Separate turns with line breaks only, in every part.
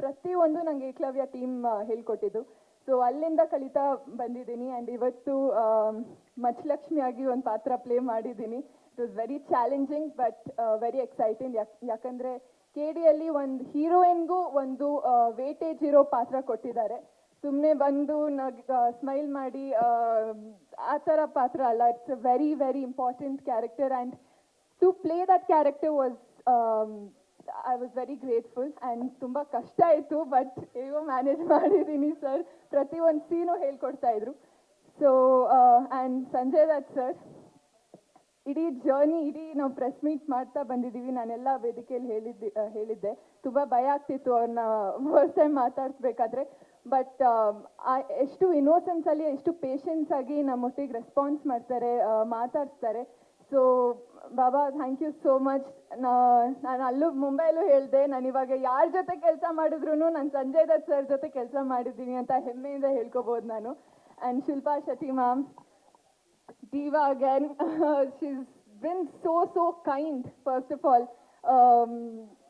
ಪ್ರತಿಯೊಂದು ನಂಗೆ ಏಕಲವ್ಯ ಟೀಮ್ ಹೇಳ್ಕೊಟ್ಟಿದ್ದು. ಸೊ ಅಲ್ಲಿಂದ ಕಲಿತಾ ಬಂದಿದ್ದೀನಿ ಆ್ಯಂಡ್ ಇವತ್ತು ಮಚ್ಚಲಕ್ಷ್ಮಿಯಾಗಿ ಒಂದು ಪಾತ್ರ ಪ್ಲೇ ಮಾಡಿದ್ದೀನಿ. It was very challenging but very exciting ಯಾಕ್, ಯಾಕಂದರೆ ಕೆ ಡಿಯಲ್ಲಿ ಒಂದು ಹೀರೋಯಿನ್ಗೂ ಒಂದು ವೇಟೇಜ್ ಇರೋ ಪಾತ್ರ ಕೊಟ್ಟಿದ್ದಾರೆ. ಸುಮ್ಮನೆ ಬಂದು ನಗ್ ಸ್ಮೈಲ್ ಮಾಡಿ, ಆ ಥರ ಪಾತ್ರ ಅಲ್ಲ. It's a very very important character and to play that character was I was very grateful and ತುಂಬ ಕಷ್ಟ ಇತ್ತು ಬಟ್ ಹೇಗೋ ಮ್ಯಾನೇಜ್ ಮಾಡಿದ್ದೀನಿ ಸರ್ ಪ್ರತಿ ಪ್ರತಿಯೊಂದು ಸೀನು ಹೇಳ್ಕೊಡ್ತಾ ಇದ್ರು. So and Sanjay Dutt sir ಇಡೀ ಜರ್ನಿ ಇಡೀ ನಾವು ಪ್ರೆಸ್ ಮೀಟ್ ಮಾಡ್ತಾ ಬಂದಿದ್ದೀವಿ ನಾನೆಲ್ಲ ವೇದಿಕೆಯಲ್ಲಿ ಹೇಳಿದ್ದೆ ಹೇಳಿದ್ದೆ. ತುಂಬ ಭಯ ಆಗ್ತಿತ್ತು ಅವ್ರನ್ನ ಫಸ್ಟ್ ಟೈಮ್ ಮಾತಾಡಿಸ್ಬೇಕಾದ್ರೆ. ಬಟ್ ಎಷ್ಟು ಇನ್ನೋಸೆನ್ಸಲ್ಲಿ ಎಷ್ಟು ಪೇಷನ್ಸ್ ಆಗಿ ನಮ್ಮೊಟ್ಟಿಗೆ ರೆಸ್ಪಾನ್ಸ್ ಮಾಡ್ತಾರೆ ಆ, ಮಾತಾಡ್ಸ್ತಾರೆ. So Baba thank you so much ನಾನು ಅಲ್ಲೂ ಮುಂಬೈಲೂ ಹೇಳಿದೆ, ನಾನು ಇವಾಗ ಯಾರ ಜೊತೆ ಕೆಲಸ ಮಾಡಿದ್ರು ನಾನು ಸಂಜಯ್ ದತ್ ಸರ್ ಜೊತೆ ಕೆಲಸ ಮಾಡಿದ್ದೀನಿ ಅಂತ ಹೆಮ್ಮೆಯಿಂದ ಹೇಳ್ಕೊಬೋದು ನಾನು. And Shilpa Shetty ma'am diva again she been so so kind first of all.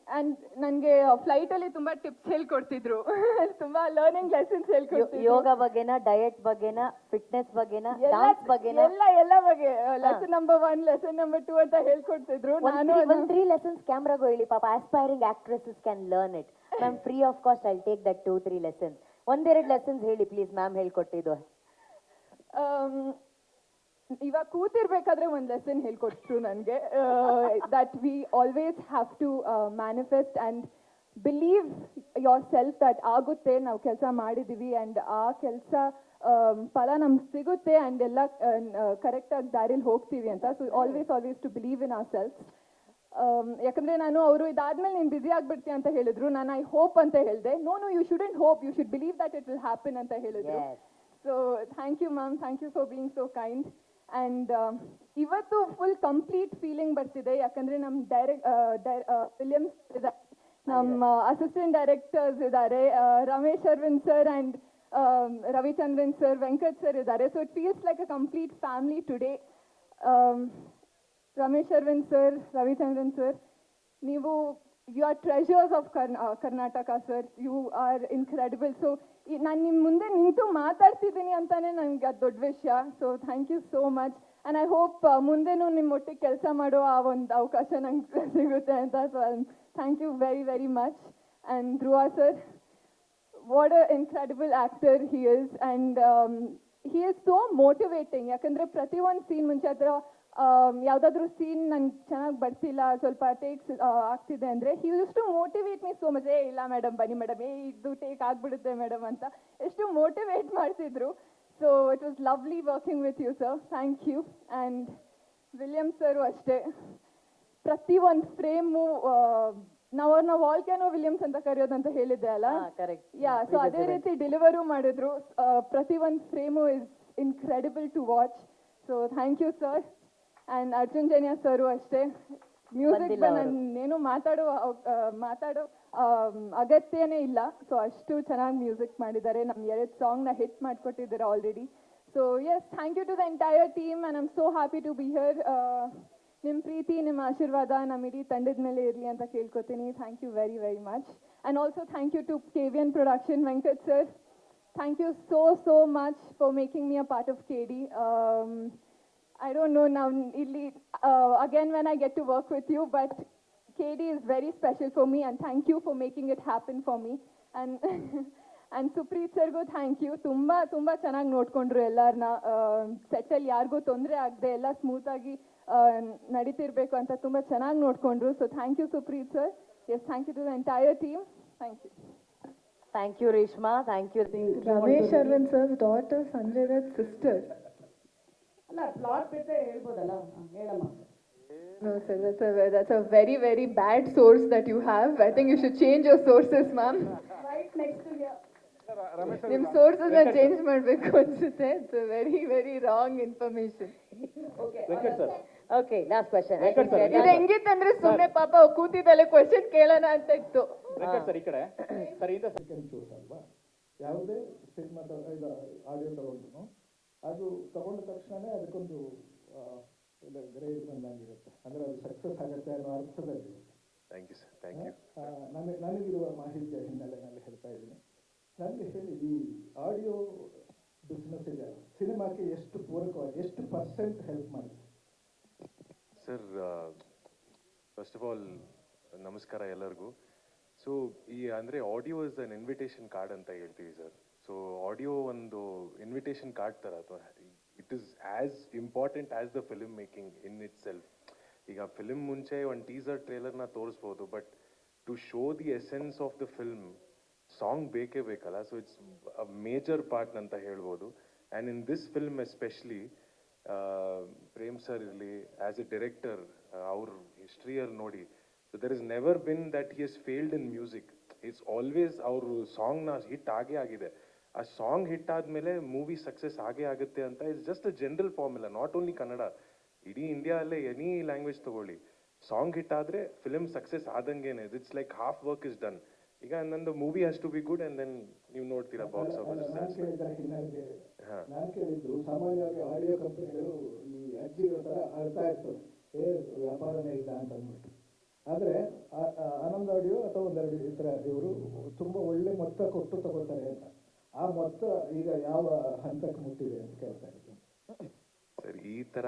Um, ನನಗೆ ಫ್ಲೈಟಲ್ಲಿ ತುಂಬಾ ಟಿಪ್ಸ್ ಹೇಳ್ಕೊಡ್ತಿದ್ರು. ತುಂಬಾ ಲರ್ನಿಂಗ್ ಲೆಸನ್ಸ್ ಹೇಳ್ಕೊಡ್ತಿದ್ರು.
ಯೋಗ ಬಗ್ಗೆನಾ ಡಯಟ್ ಬಗ್ಗೆನಾ ಫಿಟ್ನೆಸ್ ಬಗ್ಗೆನಾ ಡಾನ್ಸ್ ಬಗ್ಗೆನಾ?
ಎಲ್ಲ ಎಲ್ಲ ಬಗ್ಗೆ lesson number one lesson number two ಅಂತ ಹೇಳ್ಕೊಡ್ತಿದ್ರು. ನಾನು
ಒಂದು ತ್ರೀ ಲೆಸನ್ಸ್ ಕ್ಯಾಮ್ರಾಗೂ ಹೇಳಿ. ಪಾಪ aspiring actresses can learn it ma'am free of cost I take that two three lessons ಒಂದೆರಡು ಲೆಸನ್ಸ್ ಹೇಳಿ ಪ್ಲೀಸ್ ಮ್ಯಾಮ್ ಹೇಳ್ಕೊಟ್ಟಿದ್ದು.
ಆಮ್, ಇವಾಗ ಕೂತಿರ್ಬೇಕಾದ್ರೆ ಒಂದು ಲೆಸನ್ ಹೇಳ್ಕೊಟ್ರು ನನಗೆ. That we always have to manifest and believe yourself that ಆಗುತ್ತೆ ನಾವು ಕೆಲಸ ಮಾಡಿದ್ದೀವಿ ಅಂಡ್ ಆ ಕೆಲಸ ಫಲ ನಮ್ಗೆ ಸಿಗುತ್ತೆ ಅಂಡ್ ಎಲ್ಲ ಕರೆಕ್ಟಾಗಿ ದಾರಿಲಿ ಹೋಗ್ತೀವಿ ಅಂತ. So always always to believe in our self ಯಾಕಂದ್ರೆ ನಾನು ಅವರು ಇದಾದ್ಮೇಲೆ ನೀನು ಬ್ಯುಸಿ ಆಗ್ಬಿಡ್ತೀಯ ಅಂತ ಹೇಳಿದ್ರು ನಾನು ಐ ಹೋಪ್ ಅಂತ ಹೇಳಿದೆ. No no you shouldn't hope you should believe that it will happen ಅಂತ ಹೇಳಿದ್ರು. So thank you ma'am thank you for being so kind and ಇವತ್ತು ಫುಲ್ ಕಂಪ್ಲೀಟ್ ಫೀಲಿಂಗ್ ಬರ್ತಿದೆ. ಯಾಕಂದರೆ ನಮ್ಮ ಡೈರೆಕ್ಟ್ ಫಿಲಿಮ್ಸ್ ನಮ್ಮ ಅಸಿಸ್ಟೆಂಟ್ ಡೈರೆಕ್ಟರ್ಸ್ ಇದ್ದಾರೆ Ramesh Aravind sir and Ravichandran sir Venkat sir ಇದ್ದಾರೆ. So it feels like a complete family today Ramesh Aravind sir Ravichandran sir ನೀವು you are treasures of Karnataka sir you are incredible so ನಾನು ನಿಮ್ಮ ಮುಂದೆ ನಿಂತು ಮಾತಾಡ್ತಿದ್ದೀನಿ ಅಂತಾನೆ ನನಗೆ ಅದು ದೊಡ್ಡ ವಿಷಯ. So thank you so much and I hope ಮುಂದೆನೂ ನಿಮ್ಮ ಒಟ್ಟಿಗೆ ಕೆಲಸ ಮಾಡೋ ಆ ಒಂದು ಅವಕಾಶ ನಂಗೆ ಸಿಗುತ್ತೆ ಅಂತ. So thank you very very much and Dhruva sir what a incredible actor he is and he is so motivating ಯಾಕಂದರೆ ಪ್ರತಿಯೊಂದು ಸೀನ್ ಮುಂಚೆ ಹತ್ರ ಯಾವುದಾದ್ರೂ ಸೀನ್ ನಂಗೆ ಚೆನ್ನಾಗಿ ಬರ್ತಿಲ್ಲ ಸ್ವಲ್ಪ ಟೇಕ್ಸ್ ಆಗ್ತಿದೆ ಅಂದರೆ he use to motivate me so much ಏ ಇಲ್ಲ ಮೇಡಮ್ ಬನ್ನಿ ಮೇಡಮ್ ಏ ಇದು ಟೇಕ್ ಆಗ್ಬಿಡುತ್ತೆ ಮೇಡಮ್ ಅಂತ. ಎಷ್ಟು ಮೋಟಿವೇಟ್ ಮಾಡ್ತಿದ್ರು. So it was lovely working with you sir thank you and William sir ಅಷ್ಟೇ. ಪ್ರತಿ ಒಂದು ಫ್ರೇಮು ನಾವು ಅವ್ರನ್ನ ವಾಲ್ಕ್ಯಾನೋ ವಿಲಿಯಮ್ಸ್ ಅಂತ ಕರೆಯೋದಂತ ಹೇಳಿದ್ದೆ ಅಲ್ಲ?
ಕರೆಕ್ಟ್
ಯಾ ಸೊ ಅದೇ ರೀತಿ ಡೆಲಿವರು ಮಾಡಿದ್ರು. ಪ್ರತಿ ಒಂದು frame is incredible to watch so thank you sir and Arjun Janya sir ಅಷ್ಟೇ ಮ್ಯೂಸಿಕ್. ನಾನೇನು ಮಾತಾಡೋ ಮಾತಾಡೋ ಅಗತ್ಯನೇ ಇಲ್ಲ. ಸೊ ಅಷ್ಟು ಚೆನ್ನಾಗಿ ಮ್ಯೂಸಿಕ್ ಮಾಡಿದ್ದಾರೆ. ನಮ್ಮ ಎರಡು ಸಾಂಗ್ನ ಹಿಟ್ ಮಾಡಿಕೊಟ್ಟಿದ್ದಾರೆ already so yes thank you to the entire team and I'm so happy to be here ನಿಮ್ಮ ಪ್ರೀತಿ ನಿಮ್ಮ ಆಶೀರ್ವಾದ ನಮ್ಮ ಇಡೀ ತಂಡದ ಮೇಲೆ ಇರಲಿ ಅಂತ ಕೇಳ್ಕೊತೀನಿ. Thank you very very much and also thank you to K V N production Venkat sir thank you so so much for making me a part of K D I don't know now, Illi, uh, again when I get to work with you, but KD is very special for me and thank you for making it happen for me. And and Supreeth ಸರ್ಗೂ thank you ತುಂಬ ತುಂಬ ಚೆನ್ನಾಗಿ ನೋಡ್ಕೊಂಡ್ರು ಎಲ್ಲರನ್ನ ಸೆಟ್ಟಲ್ಲಿ ಯಾರಿಗೂ ತೊಂದರೆ ಆಗದೆ ಎಲ್ಲ ಸ್ಮೂತಾಗಿ ನಡೀತಿರ್ಬೇಕು ಅಂತ ತುಂಬ ಚೆನ್ನಾಗಿ ನೋಡ್ಕೊಂಡ್ರು. So thank you Supreeth sir yes thank you to the entire team thank you
thank you Reshma thank you
Ramesh Aravind sir daughter Sanjay sister
ಅಲ್ಲ ಪ್ಲಾಟ್ ಬಿಟ್ಟರೆ ಹೇಳ್ಬೋದಲ್ಲ ಹೇಳಮ್ಮ
No, sir, that's a that's a very very bad source that you have. I think you should change your sources, ma'am.
Right next next
Your sources are changed, ma'am, ಅನ್ಸುತ್ತೆ. It's a very very wrong information.
Okay last
ಇದು ಹೆಂಗಿತ್ತಂದ್ರೆ ಸುಮ್ನೆ ಪಾಪ ಕೂತಿದ್ದಲ್ಲೇ question ಕೇಳೋಣ ಅಂತ ಇತ್ತು.
Venkat sir ಈ ಕಡೆ ಸರ್ ಇಂದ
ಸೆಕೆಂಡ್ ಶೂಟ್ ಅಲ್ವಾ ಯಾವುದೇ ಸಿನಿಮಾ ಇದು ಆಡಿಯೋ ತಗೊಂಡ್ರು ಅದು ತಕ್ಷಣವೇ ಅದಕ್ಕೊಂದು ಗರೆ ಬಂದಂಗಿರುತ್ತೆ ಅಂದರೆ ಅದು ಸಕ್ಸಸ್ ಆಗುತ್ತೆ ಅನ್ನೋ ಅರ್ಥದಲ್ಲಿ.
Thank you sir thank you
ನನಗೆ ನನಗಿರುವ ಮಾಹಿತಿಯ ಹಿನ್ನೆಲೆಯಲ್ಲಿ ಹೇಳ್ತಾ ಇದ್ದೀನಿ. ನನಗೆ ಹೇಳಿ ಈ ಆಡಿಯೋ ಬಿಸ್ನೆಸ್ ಇದೆ ಸಿನಿಮಾಕ್ಕೆ ಎಷ್ಟು ಪೂರಕವಾಗಿ ಎಷ್ಟು ಪರ್ಸೆಂಟ್ ಹೆಲ್ಪ್ ಮಾಡಿದೆ
ಸರ್ ಫಸ್ಟ್ ಆಫ್ ಆಲ್ ನಮಸ್ಕಾರ ಎಲ್ಲರಿಗೂ. ಸೊ ಈ ಅಂದರೆ audio is an invitation card ಅಂತ ಹೇಳ್ತೀವಿ ಸರ್ ಸೊ ಆಡಿಯೋ ಒಂದು ಇನ್ವಿಟೇಷನ್ ಕಾರ್ಡ್ ಥರ ಅಥವಾ it is as important as the film making in itself ಈಗ ಫಿಲ್ಮ್ ಮುಂಚೆ ಒಂದು ಟೀಸರ್ ಟ್ರೇಲರ್ನ ತೋರಿಸ್ಬೋದು but to show the essence of the film song ಬೇಕೇ ಬೇಕಲ್ಲ ಸೊ ಇಟ್ಸ್ ಮೇಜರ್ ಪಾರ್ಟ್ ಅಂತ ಹೇಳ್ಬೋದು. And in this film especially Prem sir ಇರಲಿ as a director ಅವ್ರ ಹಿಸ್ಟ್ರಿಯಲ್ಲಿ ನೋಡಿ so there is never been that he failed in music it's always ಅವರು ಸಾಂಗ್ನ ಹಿಟ್ ಆಗೇ ಆಗಿದೆ. ಆ ಸಾಂಗ್ ಹಿಟ್ ಆದಮೇಲೆ ಮೂವಿ ಸಕ್ಸಸ್ ಆಗೇ ಆಗುತ್ತೆ ಅಂತ it's just a general formula not only Kannada ಇಡೀ ಇಂಡಿಯಾ ಅಲ್ಲೇ ಎನಿ ಲ್ಯಾಂಗ್ವೇಜ್ ತಗೊಳ್ಳಿ. ಸಾಂಗ್ ಹಿಟ್ ಆದ್ರೆ film success ಆದಂಗೇನೆ. It's like half work is done ಈಗ ನಂದು movie has to be good and then ನೀವು ನೋಡ್ತೀರಾ ಬಾಕ್ಸ್ ಆಫೀಸ್.
ನಾನು ಕೇಳಿದ್ದು ಸಾಮಾನ್ಯವಾಗಿ ಆಡಿಯೋ ಕಂಪನಿಗಳು ಈ ಅಜ್ಜಿಗಳ ಥರ ಅಳ್ತಾ ಇರ್ತವೆ. ಏ ವ್ಯಾಪಾರನೇ ಇಲ್ಲ ಅಂತ ಅಂದ್ಬಿಟ್ಟು. ಆದರೆ ಆನಂದ್ ಆಡಿಯೋ ಅಥವಾ ಒಂದೆರಡು ಈ ಥರ ಇವರು ತುಂಬಾ ಒಳ್ಳೆ ಮೊತ್ತ ಕೊಟ್ಟು ತಗೋತಾರೆ ಅಂತ. ಆ ಮೊತ್ತ ಈಗ ಯಾವ ಹಂತಕ್ಕೆ ಮುಟ್ಟಿದೆ ಅಂತ ಕೇಳ್ತಾ ಇದ್ದೀನಿ.
ಸರ್ ಈ ತರ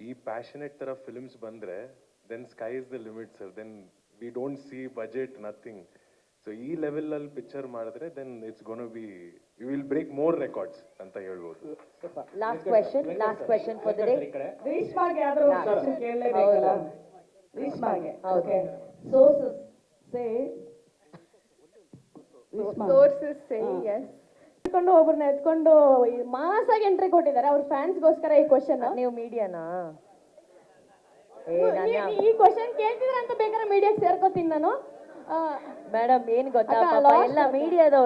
ಈ ಪ್ಯಾಷನೆಟ್ ತರ ಫಿಲ್ಮ್ಸ್ ಬಂದ್ರೆ then sky is the limit sir then we don't see budget nothing so ಈ ಲೆವೆಲ್ ಅಲ್ಲಿ ಪಿಕ್ಚರ್ ಮಾಡಿದ್ರೆ then it's gonna be you will break more records ಅಂತ ಹೇಳ್ಬೋದು.
Last question last question for the day
ರೇಷ್ಮಾಗೆ ಒಂದು question ಕೇಳಲೇಬೇಕಲ್ಲ ರೇಷ್ಮಾಗೆ okay sources say
sources say yes
ಎತ್ಕೊಂಡು ಒಬ್ರನ್ನ ಎತ್ಕೊಂಡು ಮಾಸಾಗಿ ಎಂಟ್ರಿ ಕೊಟ್ಟಿದ್ದಾರೆ. ಅವ್ರ ಫ್ಯಾನ್ಸ್ಗೋಸ್ಕರ ಈ ಕ್ವಶನ್
ನೀವು ಮೀಡಿಯಾನಾ
ಈ ಕ್ವಶನ್ ಕೇಳ್ತಿದ್ರ ಅಂತ ಬೇಕಾದ್ರೆ ಮೀಡಿಯಾ ಸೇರ್ಕೋತೀನಿ ನಾನು.
ಮೇಡಮ್ ಏನ್ ಗೊತ್ತಾ ಪಾಪ? ಎಲ್ಲ ಮೀಡಿಯಾದವ್ರು